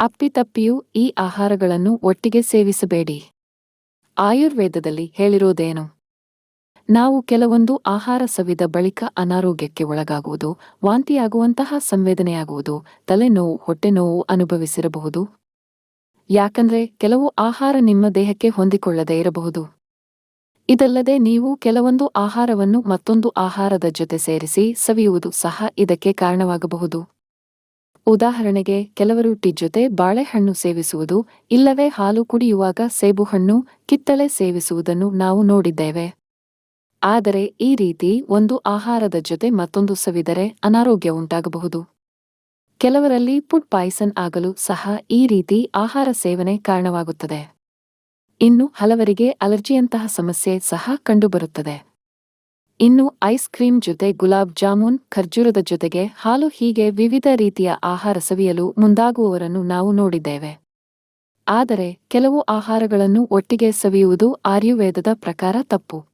ಅಪ್ಪಿತಪ್ಪಿಯೂ ಈ ಆಹಾರಗಳನ್ನು ಒಟ್ಟಿಗೆ ಸೇವಿಸಬೇಡಿ. ಆಯುರ್ವೇದದಲ್ಲಿ ಹೇಳಿರೋದೇನು? ನಾವು ಕೆಲವೊಂದು ಆಹಾರ ಸವಿದ ಬಳಿಕ ಅನಾರೋಗ್ಯಕ್ಕೆ ಒಳಗಾಗುವುದು, ವಾಂತಿಯಾಗುವಂತಹ ಸಂವೇದನೆಯಾಗುವುದು, ತಲೆನೋವು, ಹೊಟ್ಟೆನೋವು ಅನುಭವಿಸಿರಬಹುದು. ಯಾಕಂದ್ರೆ ಕೆಲವು ಆಹಾರ ನಿಮ್ಮ ದೇಹಕ್ಕೆ ಹೊಂದಿಕೊಳ್ಳದೇ ಇರಬಹುದು. ಇದಲ್ಲದೆ ನೀವು ಕೆಲವೊಂದು ಆಹಾರವನ್ನು ಮತ್ತೊಂದು ಆಹಾರದ ಜೊತೆ ಸೇರಿಸಿ ಸವಿಯುವುದು ಸಹ ಇದಕ್ಕೆ ಕಾರಣವಾಗಬಹುದು. ಉದಾಹರಣೆಗೆ, ಕೆಲವರು ಟಿ ಜೊತೆ ಬಾಳೆಹಣ್ಣು ಸೇವಿಸುವುದು, ಇಲ್ಲವೇ ಹಾಲು ಕುಡಿಯುವಾಗ ಸೇಬುಹಣ್ಣು, ಕಿತ್ತಳೆ ಸೇವಿಸುವುದನ್ನು ನಾವು ನೋಡಿದ್ದೇವೆ. ಆದರೆ, ಈ ರೀತಿ ಒಂದು ಆಹಾರದ ಜೊತೆ ಮತ್ತೊಂದು ಸವಿದರೆ ಅನಾರೋಗ್ಯ ಉಂಟಾಗಬಹುದು. ಕೆಲವರಲ್ಲಿ ಫುಡ್ ಪಾಯ್ಸನ್ ಆಗಲು ಸಹ ಈ ರೀತಿ ಆಹಾರ ಸೇವನೆ ಕಾರಣವಾಗುತ್ತದೆ. ಇನ್ನು ಹಲವರಿಗೆ ಅಲರ್ಜಿಯಂತಹ ಸಮಸ್ಯೆ ಸಹ ಕಂಡುಬರುತ್ತದೆ. ಇನ್ನು ಐಸ್ ಕ್ರೀಂ ಜೊತೆ ಗುಲಾಬ್ ಜಾಮೂನ್, ಖರ್ಜೂರದ ಜೊತೆಗೆ ಹಾಲು ಹೀಗೆ ವಿವಿಧ ರೀತಿಯ ಆಹಾರ ಸವಿಯಲು ಮುಂದಾಗುವವರನ್ನು ನಾವು ನೋಡಿದ್ದೇವೆ. ಆದರೆ ಕೆಲವು ಆಹಾರಗಳನ್ನು ಒಟ್ಟಿಗೆ ಸವಿಯುವುದು ಆರ್ಯುವೇದದ ಪ್ರಕಾರ ತಪ್ಪು.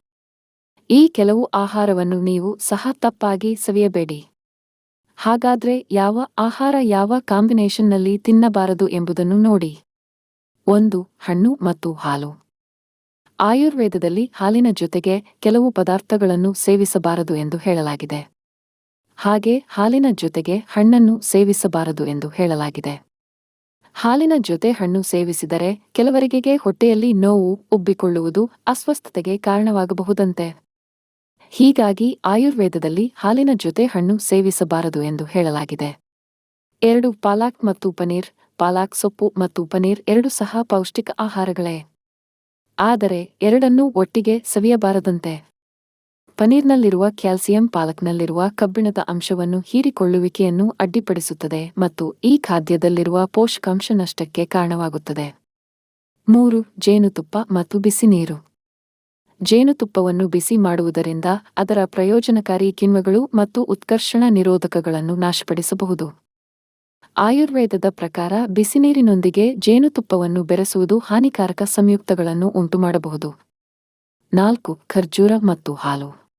ಈ ಕೆಲವು ಆಹಾರವನ್ನು ನೀವು ಸಹ ತಪ್ಪಾಗಿ ಸವಿಯಬೇಡಿ. ಹಾಗಾದ್ರೆ ಯಾವ ಆಹಾರ ಯಾವ ಕಾಂಬಿನೇಷನ್ನಲ್ಲಿ ತಿನ್ನಬಾರದು ಎಂಬುದನ್ನು ನೋಡಿ. ಒಂದು, ಹಣ್ಣು ಮತ್ತು ಹಾಲು. ಆಯುರ್ವೇದದಲ್ಲಿ ಹಾಲಿನ ಜೊತೆಗೆ ಕೆಲವು ಪದಾರ್ಥಗಳನ್ನು ಸೇವಿಸಬಾರದು ಎಂದು ಹೇಳಲಾಗಿದೆ. ಹಾಗೆ ಹಾಲಿನ ಜೊತೆಗೆ ಹಣ್ಣನ್ನು ಸೇವಿಸಬಾರದು ಎಂದು ಹೇಳಲಾಗಿದೆ. ಹಾಲಿನ ಜೊತೆ ಹಣ್ಣು ಸೇವಿಸಿದರೆ ಕೆಲವರಿಗೆ ಹೊಟ್ಟೆಯಲ್ಲಿ ನೋವು ಉಬ್ಬಿಕೊಳ್ಳುವುದು ಅಸ್ವಸ್ಥತೆಗೆ ಕಾರಣವಾಗಬಹುದಂತೆ. ಹೀಗಾಗಿ ಆಯುರ್ವೇದದಲ್ಲಿ ಹಾಲಿನ ಜೊತೆ ಹಣ್ಣು ಸೇವಿಸಬಾರದು ಎಂದು ಹೇಳಲಾಗಿದೆ. ಎರಡು ಪಾಲಾಕ್ ಮತ್ತು ಪನೀರ್, ಪಾಲಾಕ್ ಸೊಪ್ಪು ಮತ್ತು ಪನೀರ್ ಎರಡು ಸಹ ಪೌಷ್ಟಿಕ ಆಹಾರಗಳೇ. ಆದರೆ ಎರಡನ್ನೂ ಒಟ್ಟಿಗೆ ಸವಿಯಬಾರದಂತೆ. ಪನೀರ್ನಲ್ಲಿರುವ ಕ್ಯಾಲ್ಸಿಯಂ ಪಾಲಕ್ನಲ್ಲಿರುವ ಕಬ್ಬಿಣದ ಅಂಶವನ್ನು ಹೀರಿಕೊಳ್ಳುವಿಕೆಯನ್ನು ಅಡ್ಡಿಪಡಿಸುತ್ತದೆ ಮತ್ತು ಈ ಖಾದ್ಯದಲ್ಲಿರುವ ಪೋಷಕಾಂಶ ನಷ್ಟಕ್ಕೆ ಕಾರಣವಾಗುತ್ತದೆ. ಮೂರು, ಜೇನುತುಪ್ಪ ಮತ್ತು ಬಿಸಿ ನೀರು ಜೇನುತುಪ್ಪವನ್ನು ಬಿಸಿ ಮಾಡುವುದರಿಂದ ಅದರ ಪ್ರಯೋಜನಕಾರಿ ಕಿಣ್ವಗಳು ಮತ್ತು ಉತ್ಕರ್ಷಣ ನಿರೋಧಕಗಳನ್ನು ನಾಶಪಡಿಸಬಹುದು. ಆಯುರ್ವೇದದ ಪ್ರಕಾರ ಬಿಸಿನೀರಿನೊಂದಿಗೆ ಜೇನುತುಪ್ಪವನ್ನು ಬೆರೆಸುವುದು ಹಾನಿಕಾರಕ ಸಂಯುಕ್ತಗಳನ್ನು ಉಂಟುಮಾಡಬಹುದು. ನಾಲ್ಕು, ಖರ್ಜೂರ ಮತ್ತು ಹಾಲು.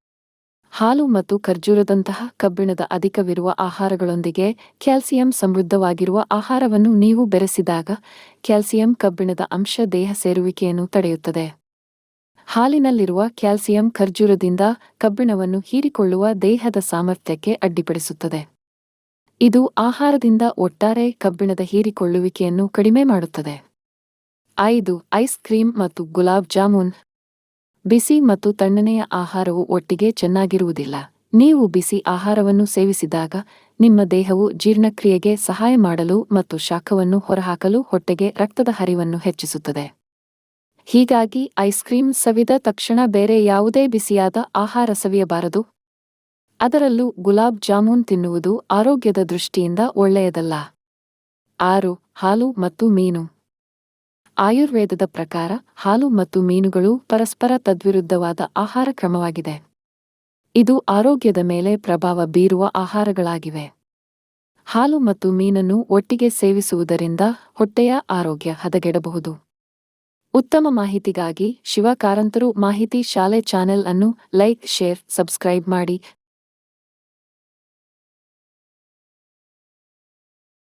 ಹಾಲು ಮತ್ತು ಖರ್ಜೂರದಂತಹ ಕಬ್ಬಿಣದ ಅಧಿಕವಿರುವ ಆಹಾರಗಳೊಂದಿಗೆ ಕ್ಯಾಲ್ಸಿಯಂ ಸಮೃದ್ಧವಾಗಿರುವ ಆಹಾರವನ್ನು ನೀವು ಬೆರೆಸಿದಾಗ ಕ್ಯಾಲ್ಸಿಯಂ ಕಬ್ಬಿಣದ ಅಂಶ ದೇಹ ಸೇರುವಿಕೆಯನ್ನು ತಡೆಯುತ್ತದೆ. ಹಾಲಿನಲ್ಲಿರುವ ಕ್ಯಾಲ್ಸಿಯಂ ಖರ್ಜೂರದಿಂದ ಕಬ್ಬಿಣವನ್ನು ಹೀರಿಕೊಳ್ಳುವ ದೇಹದ ಸಾಮರ್ಥ್ಯಕ್ಕೆ ಅಡ್ಡಿಪಡಿಸುತ್ತದೆ. ಇದು ಆಹಾರದಿಂದ ಒಟ್ಟಾರೆ ಕಬ್ಬಿಣದ ಹೀರಿಕೊಳ್ಳುವಿಕೆಯನ್ನು ಕಡಿಮೆ ಮಾಡುತ್ತದೆ. ಐದು, ಐಸ್ ಕ್ರೀಂ ಮತ್ತು ಗುಲಾಬ್ ಜಾಮೂನ್. ಬಿಸಿ ಮತ್ತು ತಣ್ಣನೆಯ ಆಹಾರವು ಒಟ್ಟಿಗೆ ಚೆನ್ನಾಗಿರುವುದಿಲ್ಲ. ನೀವು ಬಿಸಿ ಆಹಾರವನ್ನು ಸೇವಿಸಿದಾಗ ನಿಮ್ಮ ದೇಹವು ಜೀರ್ಣಕ್ರಿಯೆಗೆ ಸಹಾಯ ಮಾಡಲು ಮತ್ತು ಶಾಖವನ್ನು ಹೊರಹಾಕಲು ಹೊಟ್ಟೆಗೆ ರಕ್ತದ ಹರಿವನ್ನು ಹೆಚ್ಚಿಸುತ್ತದೆ. ಹೀಗಾಗಿ ಐಸ್ ಸವಿದ ತಕ್ಷಣ ಬೇರೆ ಯಾವುದೇ ಬಿಸಿಯಾದ ಆಹಾರ ಸವಿಯಬಾರದು. ಅದರಲ್ಲೂ ಗುಲಾಬ್ ಜಾಮೂನ್ ತಿನ್ನುವುದು ಆರೋಗ್ಯದ ದೃಷ್ಟಿಯಿಂದ ಒಳ್ಳೆಯದಲ್ಲ. ಆರು, ಹಾಲು ಮತ್ತು ಮೀನು. ಆಯುರ್ವೇದದ ಪ್ರಕಾರ ಹಾಲು ಮತ್ತು ಮೀನುಗಳು ಪರಸ್ಪರ ತದ್ವಿರುದ್ಧವಾದ ಆಹಾರ ಕ್ರಮವಾಗಿದೆ. ಇದು ಆರೋಗ್ಯದ ಮೇಲೆ ಪ್ರಭಾವ ಬೀರುವ ಆಹಾರಗಳಾಗಿವೆ. ಹಾಲು ಮತ್ತು ಮೀನನ್ನು ಒಟ್ಟಿಗೆ ಸೇವಿಸುವುದರಿಂದ ಹೊಟ್ಟೆಯ ಆರೋಗ್ಯ ಹದಗೆಡಬಹುದು. ಉತ್ತಮ ಮಾಹಿತಿಗಾಗಿ ಶಿವಕಾರಂತರು ಮಾಹಿತಿ ಶಾಲೆ ಚಾನೆಲ್ ಅನ್ನು ಲೈಕ್, ಶೇರ್, ಸಬ್ಸ್ಕ್ರೈಬ್ ಮಾಡಿ.